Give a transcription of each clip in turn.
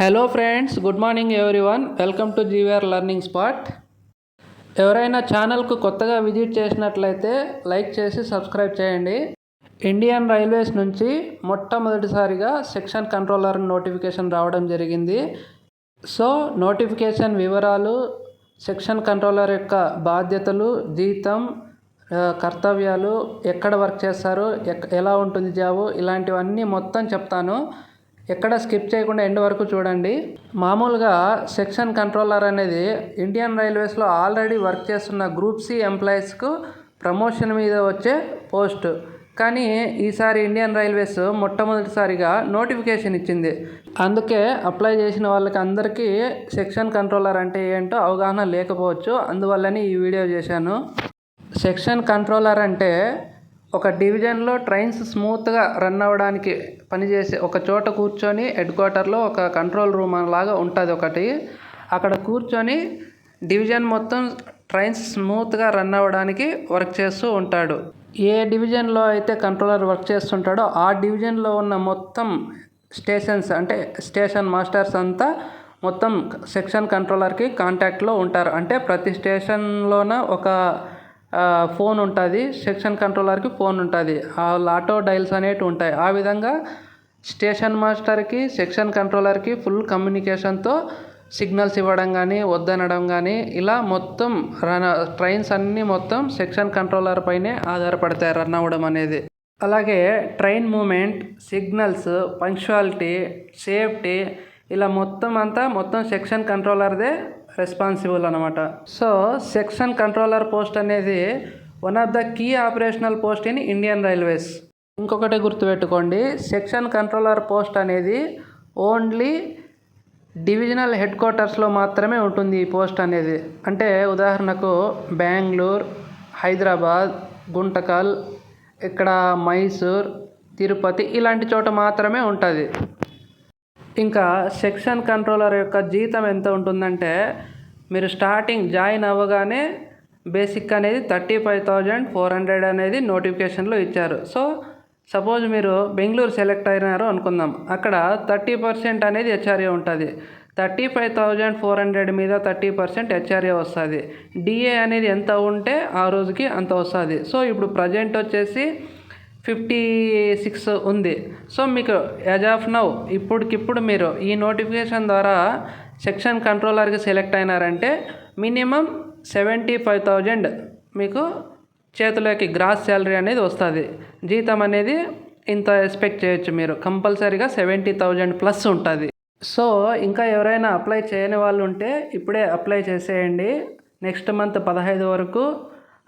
Hello friends good morning one welcome to GVR learning spot ఎవరైనా ఛానల్కు కొత్తగా visit చేసినట్లయితే లైక్ చేసి సబ్స్క్రైబ్ చేయండి. ఇండియన్ రైల్వేస్ నుంచి మొట్టమొదటిసారిగా సెక్షన్ కంట్రోలర్ నోటిఫికేషన్ రావడం జరిగింది. సో నోటిఫికేషన్ వివరాలు సెక్షన్ కంట్రోలర్ యొక్క బాధ్యతలు జీతం కర్తవ్యాలు ఎక్కడ వర్క్ చేస్తారు ఎక్- ఎలా ఉంటుంది జాబు ఇలాంటివన్నీ మొత్తం చెప్తాను. ఎక్కడ స్కిప్ చేయకుండా ఎండ్ వరకు చూడండి. మామూలుగా సెక్షన్ కంట్రోలర్ అనేది ఇండియన్ రైల్వేస్లో ఆల్రెడీ వర్క్ చేస్తున్న గ్రూప్ సి ఎంప్లాయీస్కు ప్రమోషన్ మీద వచ్చే పోస్ట్. కానీ ఈసారి ఇండియన్ రైల్వేస్ మొట్టమొదటిసారిగా నోటిఫికేషన్ ఇచ్చింది. అందుకే అప్లై చేసిన వాళ్ళకి అందరికీ సెక్షన్ కంట్రోలర్ అంటే ఏంటో అవగాహన లేకపోవచ్చు. అందువల్లనే ఈ వీడియో చేశాను. సెక్షన్ కంట్రోలర్ అంటే ఒక డివిజన్లో ట్రైన్స్ స్మూత్గా రన్ అవ్వడానికి పనిచేసే ఒక చోట కూర్చొని హెడ్ క్వార్టర్లో ఒక కంట్రోల్ రూమ్ లాగా ఉంటుంది ఒకటి. అక్కడ కూర్చొని డివిజన్ మొత్తం ట్రైన్స్ స్మూత్గా రన్ అవ్వడానికి వర్క్ చేస్తూ ఉంటాడు. ఏ డివిజన్లో అయితే కంట్రోలర్ వర్క్ చేస్తుంటాడో ఆ డివిజన్లో ఉన్న మొత్తం స్టేషన్స్ అంటే స్టేషన్ మాస్టర్స్ అంతా మొత్తం సెక్షన్ కంట్రోలర్కి కాంటాక్ట్లో ఉంటారు. అంటే ప్రతి స్టేషన్లోన ఒక ఫోన్ ఉంటుంది సెక్షన్ కంట్రోలర్కి ఫోన్ ఉంటుంది. ఆ ఆటో డైల్స్ అనేవి ఉంటాయి. ఆ విధంగా స్టేషన్ మాస్టర్కి సెక్షన్ కంట్రోలర్కి ఫుల్ కమ్యూనికేషన్తో సిగ్నల్స్ ఇవ్వడం కానీ వద్దనడం కానీ ఇలా మొత్తం రన్ ట్రైన్స్ అన్నీ మొత్తం సెక్షన్ కంట్రోలర్ పైనే ఆధారపడతాయి రన్ అవ్వడం అనేది. అలాగే train movement signals punctuality safety ఇలా మొత్తం అంతా మొత్తం సెక్షన్ కంట్రోలర్దే రెస్పాన్సిబుల్ అనమాట సో సెక్షన్ కంట్రోలర్ పోస్ట్ అనేది one of the key operational post in Indian railways ఇంకొకటి గుర్తుపెట్టుకోండి సెక్షన్ కంట్రోలర్ పోస్ట్ అనేది ఓన్లీ డివిజనల్ హెడ్ క్వార్టర్స్లో మాత్రమే ఉంటుంది ఈ పోస్ట్ అనేది. అంటే ఉదాహరణకు బెంగళూరు హైదరాబాద్ గుంటకల్ ఇక్కడ మైసూర్ తిరుపతి ఇలాంటి చోట మాత్రమే ఉంటుంది. ఇంకా సెక్షన్ కంట్రోలర్ యొక్క జీతం ఎంత ఉంటుందంటే మీరు స్టార్టింగ్ జాయిన్ అవ్వగానే బేసిక్ అనేది thirty five thousand four hundred అనేది నోటిఫికేషన్లో ఇచ్చారు. సో సపోజ్ మీరు బెంగళూరు సెలెక్ట్ అయినారు అనుకుందాం. అక్కడ థర్టీ పర్సెంట్ అనేది హెచ్ఆర్ఏ ఉంటుంది. Thirty five thousand four hundred మీద థర్టీ పర్సెంట్ హెచ్ఆర్ఏ వస్తుంది. డిఏ అనేది ఎంత ఉంటే ఆ రోజుకి అంత వస్తుంది. సో ఇప్పుడు ప్రజెంట్ వచ్చేసి ఫిఫ్టీ సిక్స్ ఉంది. సో మీకు యాజ్ ఆఫ్ నౌ ఇప్పటికిప్పుడు మీరు ఈ నోటిఫికేషన్ ద్వారా సెక్షన్ కంట్రోలర్కి సెలెక్ట్ అయినారంటే మినిమం సెవెంటీ ఫైవ్ థౌజండ్ మీకు చేతిలోకి గ్రాస్ శాలరీ అనేది వస్తుంది. జీతం అనేది ఇంత ఎక్స్పెక్ట్ చేయొచ్చు మీరు. కంపల్సరీగా సెవెంటీ థౌజండ్ ప్లస్ ఉంటుంది. సో ఇంకా ఎవరైనా అప్లై చేయని వాళ్ళు ఉంటే ఇప్పుడే అప్లై చేసేయండి. నెక్స్ట్ మంత్ పదహైదు వరకు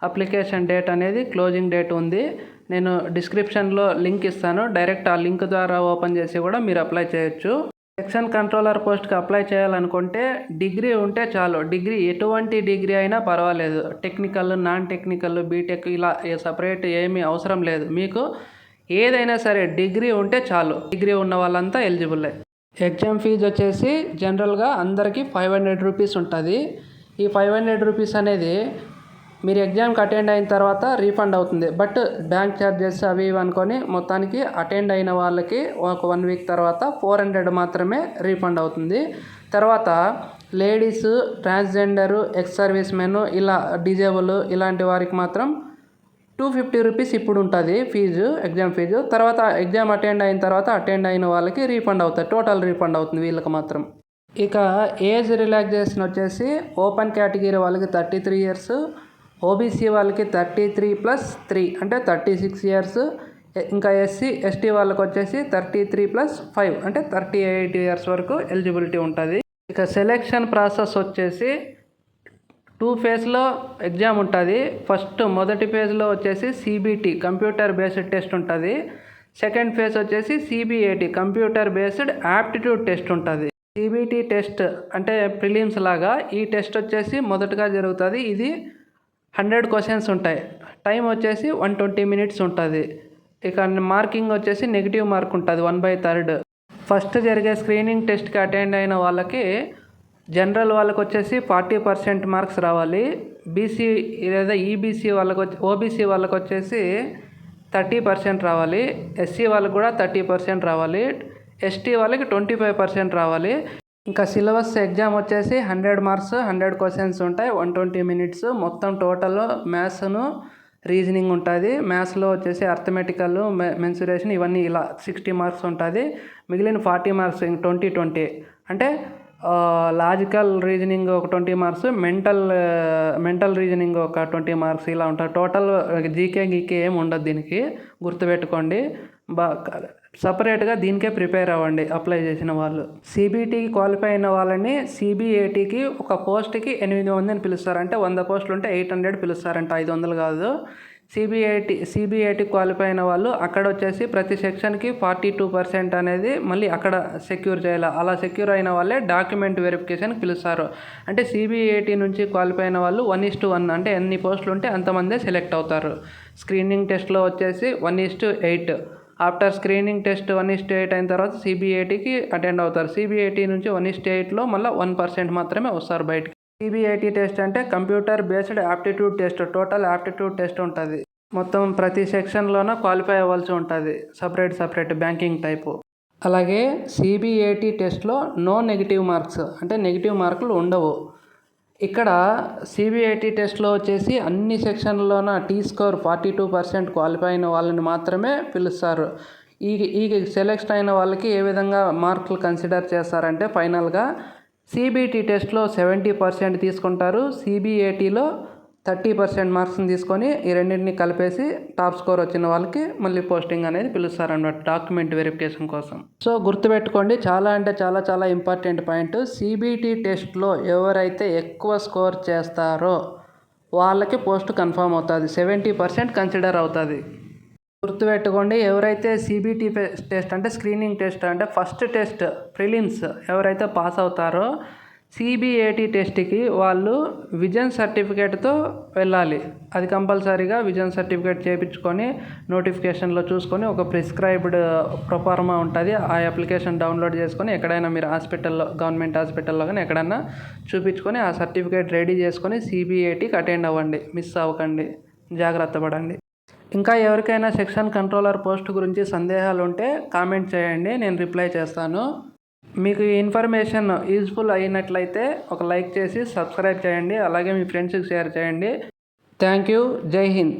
అప్లికేషన్ డేట్ అనేది క్లోజింగ్ డేట్ ఉంది. నేను డిస్క్రిప్షన్లో లింక్ ఇస్తాను. డైరెక్ట్ ఆ లింక్ ద్వారా ఓపెన్ చేసి కూడా మీరు అప్లై చేయొచ్చు. సెక్షన్ కంట్రోలర్ పోస్ట్కి అప్లై చేయాలనుకుంటే డిగ్రీ ఉంటే చాలు. డిగ్రీ ఎటువంటి డిగ్రీ అయినా పర్వాలేదు. టెక్నికల్ నాన్ టెక్నికల్ బీటెక్ ఇలా సపరేట్ ఏమీ అవసరం లేదు. మీకు ఏదైనా సరే డిగ్రీ ఉంటే చాలు. డిగ్రీ ఉన్న వాళ్ళంతా ఎలిజిబుల్లే ఎగ్జామ్ ఫీజు వచ్చేసి జనరల్గా అందరికీ ఫైవ్ హండ్రెడ్ రూపీస్ ఉంటుంది. ఈ ఫైవ్ హండ్రెడ్ రూపీస్ అనేది మీరు ఎగ్జామ్కి అటెండ్ అయిన తర్వాత రీఫండ్ అవుతుంది. బట్ బ్యాంక్ ఛార్జెస్ అవి ఇవి అనుకొని మొత్తానికి అటెండ్ అయిన వాళ్ళకి ఒక వన్ వీక్ తర్వాత ఫోర్ హండ్రెడ్ మాత్రమే రీఫండ్ అవుతుంది. తర్వాత ladies transgender ex servicemen ఇలా డిజేబుల్ ఇలాంటి వారికి మాత్రం టూ ఫిఫ్టీ రూపీస్ ఇప్పుడు ఉంటుంది ఫీజు ఎగ్జామ్ ఫీజు. తర్వాత ఎగ్జామ్ అటెండ్ అయిన తర్వాత అటెండ్ అయిన వాళ్ళకి రీఫండ్ అవుతుంది. టోటల్ రీఫండ్ అవుతుంది వీళ్ళకి మాత్రం. ఇక ఏజ్ రిలాక్సేషన్ వచ్చేసి ఓపెన్ కేటగిరీ వాళ్ళకి థర్టీ త్రీ ఇయర్స్ ఓబీసీ వాళ్ళకి థర్టీ త్రీ ప్లస్ త్రీ అంటే థర్టీ సిక్స్ ఇయర్స్. ఇంకా ఎస్సీ ఎస్టీ వాళ్ళకి వచ్చేసి థర్టీ త్రీ ప్లస్ ఫైవ్ అంటే థర్టీ ఎయిట్ ఇయర్స్ వరకు ఎలిజిబిలిటీ ఉంటుంది. ఇక సెలెక్షన్ ప్రాసెస్ వచ్చేసి టూ ఫేజ్లో ఎగ్జామ్ ఉంటుంది. ఫస్ట్ మొదటి ఫేజ్లో వచ్చేసి సిబిటి కంప్యూటర్ బేస్డ్ టెస్ట్ ఉంటుంది. సెకండ్ ఫేజ్ వచ్చేసి CBAT computer based aptitude test ఉంటుంది. సిబిటి టెస్ట్ అంటే ప్రిలిమ్స్ లాగా ఈ టెస్ట్ వచ్చేసి మొదటగా జరుగుతుంది. ఇది హండ్రెడ్ క్వశ్చన్స్ ఉంటాయి. టైం వచ్చేసి వన్ ట్వంటీ మినిట్స్ ఉంటుంది. ఇక మార్కింగ్ వచ్చేసి నెగిటివ్ మార్క్ ఉంటుంది వన్ బై థర్డ్. ఫస్ట్ జరిగే స్క్రీనింగ్ టెస్ట్కి అటెండ్ అయిన వాళ్ళకి జనరల్ వాళ్ళకి వచ్చేసి ఫార్టీ పర్సెంట్ మార్క్స్ రావాలి. బీసీ లేదా ఈబీసీ వాళ్ళకి వచ్చి ఓబీసీ వాళ్ళకి వచ్చేసి థర్టీ పర్సెంట్ రావాలి. ఎస్సీ వాళ్ళకి కూడా థర్టీ పర్సెంట్ రావాలి. ఎస్టీ వాళ్ళకి ట్వంటీ ఫైవ్ పర్సెంట్ రావాలి. ఇంకా సిలబస్ ఎగ్జామ్ వచ్చేసి హండ్రెడ్ మార్క్స్ హండ్రెడ్ క్వశ్చన్స్ ఉంటాయి. One twenty minutes. మొత్తం టోటల్ మ్యాథ్స్ను రీజనింగ్ ఉంటుంది. మ్యాథ్స్లో వచ్చేసి అర్థమెటికల్ మెన్సురేషన్ ఇవన్నీ ఇలా సిక్స్టీ మార్క్స్ ఉంటుంది. మిగిలిన ఫార్టీ మార్క్స్ ట్వంటీ ట్వంటీ అంటే లాజికల్ రీజనింగ్ ఒక twenty marks mental mental reasoning ఒక ట్వంటీ మార్క్స్ ఇలా ఉంటుంది టోటల్ జీకే గీకే ఏమి ఉండదు దీనికి. గుర్తుపెట్టుకోండి. బాగా సపరేట్గా దీనికే ప్రిపేర్ అవ్వండి అప్లై చేసిన వాళ్ళు. సిబిటీకి క్వాలిఫై అయిన వాళ్ళని సిబిఏటీకి ఒక పోస్ట్కి ఎనిమిది మందిని పిలుస్తారు అంటే వంద పోస్టులు ఉంటే ఎయిట్ హండ్రెడ్ పిలుస్తారంట ఐదు వందలు కాదు. సిబిఐటి సిబిఐటి క్వాలిఫై అయిన వాళ్ళు అక్కడ వచ్చేసి ప్రతి సెక్షన్కి ఫార్టీ టూ పర్సెంట్ అనేది మళ్ళీ అక్కడ సెక్యూర్ చేయాలి? అలా సెక్యూర్ అయిన వాళ్ళే డాక్యుమెంట్ వెరిఫికేషన్ పిలుస్తారు. అంటే సిబిఐటి నుంచి క్వాలిఫై అయిన వాళ్ళు వన్ ఇస్ టు వన్ అంటే ఎన్ని పోస్టులు ఉంటే అంతమందే సెలెక్ట్ అవుతారు. స్క్రీనింగ్ టెస్ట్లో వచ్చేసి one is to eight. After screening test one is to eight అయిన తర్వాత సిబిఐటీకి అటెండ్ అవుతారు. సిబిఐటీ నుంచి వన్ ఇస్ట్ ఎయిట్లో మళ్ళీ వన్ పర్సెంట్ మాత్రమే వస్తారు బయటికి. సిబిఐటీ టెస్ట్ అంటే computer based aptitude test total aptitude test ఉంటుంది. మొత్తం ప్రతి సెక్షన్లోనూ క్వాలిఫై అవ్వాల్సి ఉంటుంది. Separate separate banking type. అలాగే సిబిఐటీ టెస్ట్లో నో నెగిటివ్ మార్క్స్ అంటే నెగిటివ్ మార్కులు ఉండవు. ఇక్కడ సిబిఐటి టెస్ట్లో వచ్చేసి అన్ని సెక్షన్లోన T score forty two percent qualify అయిన వాళ్ళని మాత్రమే పిలుస్తారు. ఈ ఈ సెలెక్ట్ అయిన వాళ్ళకి ఏ విధంగా మార్కులు కన్సిడర్ చేస్తారంటే ఫైనల్గా సిబిటి టెస్ట్లో సెవెంటీ పర్సెంట్ తీసుకుంటారు. సిబిఐటిలో థర్టీ పర్సెంట్ మార్క్స్ని తీసుకొని ఈ రెండింటిని కలిపేసి టాప్ స్కోర్ వచ్చిన వాళ్ళకి మళ్ళీ పోస్టింగ్ అనేది పిలుస్తారన్నమాట డాక్యుమెంట్ వెరిఫికేషన్ కోసం. సో గుర్తుపెట్టుకోండి చాలా అంటే చాలా చాలా ఇంపార్టెంట్ పాయింట్. సిబిటి టెస్ట్లో ఎవరైతే ఎక్కువ స్కోర్ చేస్తారో వాళ్ళకి పోస్ట్ కన్ఫర్మ్ అవుతుంది సెవెంటీ పర్సెంట్ కన్సిడర్ అవుతుంది. గుర్తుపెట్టుకోండి ఎవరైతే సిబిటి టెస్ట్ అంటే స్క్రీనింగ్ టెస్ట్ అంటే ఫస్ట్ టెస్ట్ ప్రిలిమ్స్ ఎవరైతే పాస్ అవుతారో సిబిఏటి టెస్ట్కి వాళ్ళు విజన్ సర్టిఫికేట్తో వెళ్ళాలి. అది కంపల్సరీగా విజన్ సర్టిఫికేట్ చేయించుకొని నోటిఫికేషన్లో చూసుకొని ఒక ప్రిస్క్రైబ్డ్ ప్రొఫార్మా ఉంటుంది. ఆ అప్లికేషన్ డౌన్లోడ్ చేసుకొని ఎక్కడైనా మీరు హాస్పిటల్లో గవర్నమెంట్ హాస్పిటల్లో కానీ ఎక్కడైనా చూపించుకొని ఆ సర్టిఫికేట్ రెడీ చేసుకొని సిబిఐటికి అటెండ్ అవ్వండి. మిస్ అవ్వకండి. జాగ్రత్త పడండి. ఇంకా ఎవరికైనా సెక్షన్ కంట్రోలర్ పోస్ట్ గురించి సందేహాలు ఉంటే కామెంట్ చేయండి. నేను రిప్లై చేస్తాను. మీకు ఈ ఇన్ఫర్మేషన్ యూజ్ఫుల్ అయినట్లయితే ఒక లైక్ చేసి సబ్స్క్రైబ్ చేయండి. అలాగే మీ ఫ్రెండ్స్కి షేర్ చేయండి. Thank you. జై హింద్.